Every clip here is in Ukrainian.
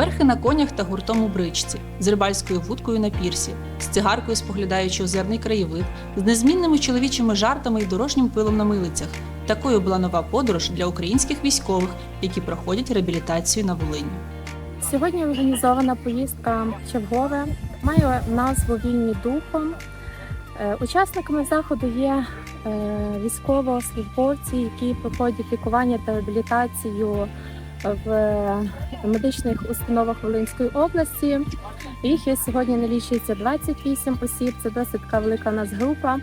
Верхи на конях та гуртом у бричці, з рибальською вудкою на пірсі, з цигаркою споглядаючи озерний краєвид, з незмінними чоловічими жартами і дорожнім пилом на милицях. Такою була нова подорож для українських військових, які проходять реабілітацію на Волині. Сьогодні організована поїздка чергове, має назву Вільні духом. Е, Учасниками заходу є е, військовослужбовці, які проходять лікування та реабілітацію в медичних установах Волинської області. Їх сьогодні налічується 28 осіб. Це досить така велика нас група.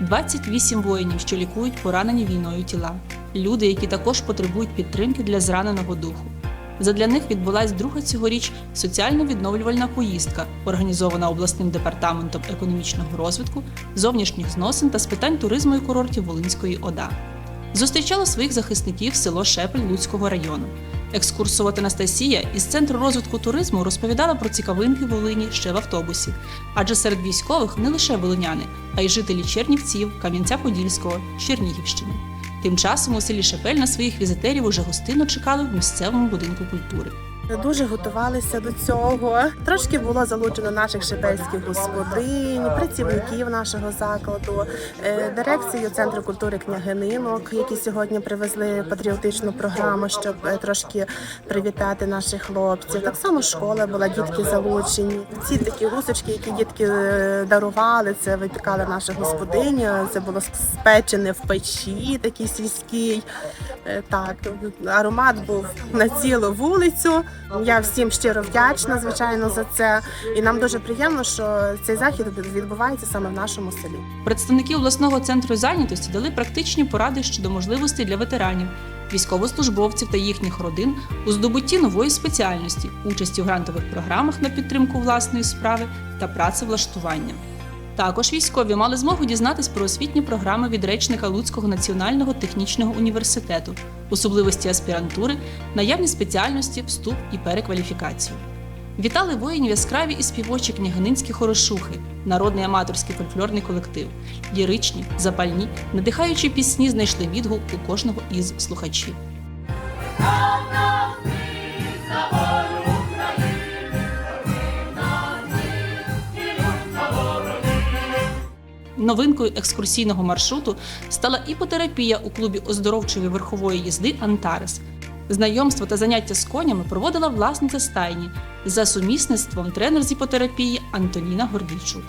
28 воїнів, що лікують поранені війною тіла, люди, які також потребують підтримки для зраненого духу. Задля них відбулась друга цьогоріч соціально-відновлювальна поїздка, організована обласним департаментом економічного розвитку, зовнішніх зносин та з питань туризму і курортів Волинської ОДА. Зустрічала своїх захисників село Шепель Луцького району. Екскурсовод Анастасія із центру розвитку туризму розповідала про цікавинки Волині ще в автобусі, адже серед військових не лише волиняни, а й жителі Чернівців, Кам'янця-Подільського, Чернігівщини. Тим часом у селі Шепель на своїх візитерів уже гостинно чекали в місцевому будинку культури. Дуже готувалися до цього. Трошки було залучено наших шепельських господинь, працівників нашого закладу, е, дирекцію центру культури княгининок, які сьогодні привезли патріотичну програму, щоб е, трошки привітати наших хлопців. Так само школа була, дітки залучені. Ці такі русочки, які дітки е, дарували, це випікала наша господиня. Це було спечене в печі, такий сільський. Так, аромат був на цілу вулицю. Я всім щиро вдячна, звичайно, за це. І нам дуже приємно, що цей захід відбувається саме в нашому селі. Представники обласного центру зайнятості дали практичні поради щодо можливостей для ветеранів, військовослужбовців та їхніх родин у здобутті нової спеціальності, участі в грантових програмах на підтримку власної справи та працевлаштування. Також військові мали змогу дізнатись про освітні програми від речника Луцького національного технічного університету, особливості аспірантури, наявні спеціальності, вступ і перекваліфікацію. Вітали воїнів яскраві і співочі княгининські хорошухи, народний аматорський фольклорний колектив, ліричні, запальні, надихаючі пісні знайшли відгук у кожного із слухачів. Новинкою екскурсійного маршруту стала іпотерапія у клубі оздоровчої верхової їзди Антарес. Знайомство та заняття з конями проводила власниця стайні за сумісництвом тренер з іпотерапії Антоніна Гордійчук.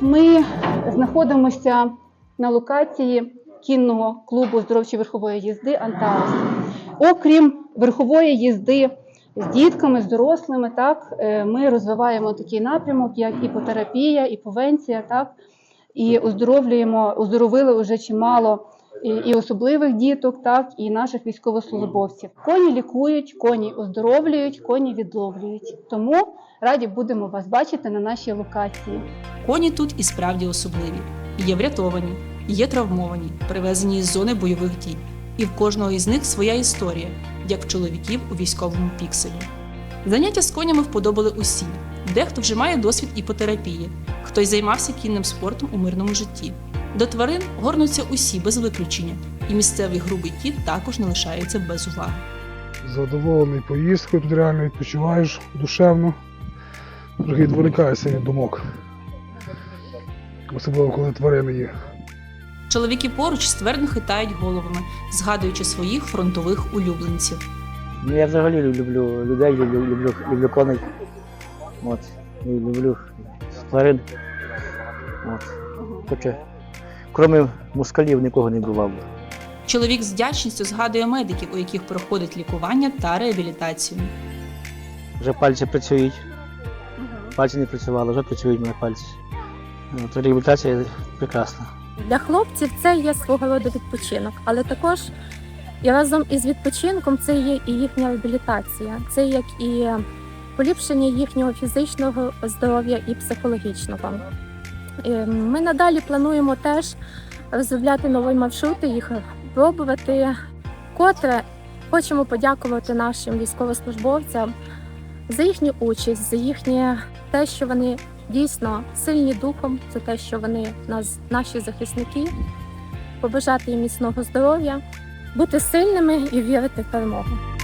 Ми знаходимося на локації кінного клубу здоровчої верхової їзди Антарес. Окрім верхової їзди з дітками, з дорослими, так е, ми розвиваємо такий напрямок, як іпотерапія, іповенція, так і оздоровлюємо, оздоровили вже чимало і, і особливих діток, так і наших військовослужбовців. Коні лікують, коні оздоровлюють, коні відловлюють. Тому раді будемо вас бачити на нашій локації. Коні тут і справді особливі. Є врятовані, є травмовані, привезені із зони бойових дій. І в кожного із них своя історія, як в чоловіків у військовому пікселі. Заняття з конями вподобали усі. Дехто вже має досвід іпотерапії, хтось займався кінним спортом у мирному житті. До тварин горнуться усі без виключення, і місцевий грубий кіт також не лишається без уваги. Задоволений поїздкою, тут реально відпочиваєш душевно, трохи відволікаєшся від думок. Особливо, коли тварини є. Чоловіки поруч ствердно хитають головами, згадуючи своїх фронтових улюбленців. Ну, я взагалі люблю людей, люблю, люблю, люблю коней. От. Люблю тварин. Хоча, крім москалів, нікого не бував. Чоловік з вдячністю згадує медиків, у яких проходить лікування та реабілітацію. Вже пальці працюють. Пальці не працювали, вже працюють мої пальці. От, реабілітація прекрасна. Для хлопців це є свого роду відпочинок, але також і разом із відпочинком це є і їхня реабілітація, це як і поліпшення їхнього фізичного здоров'я і психологічного. Е, Ми надалі плануємо теж розробляти нові маршрути, їх пробувати. Котре хочемо подякувати нашим військовослужбовцям за їхню участь, за їхнє те, що вони дійсно сильні духом, за те, що вони нас, наші захисники, побажати їм міцного здоров'я, бути сильними і вірити в перемогу.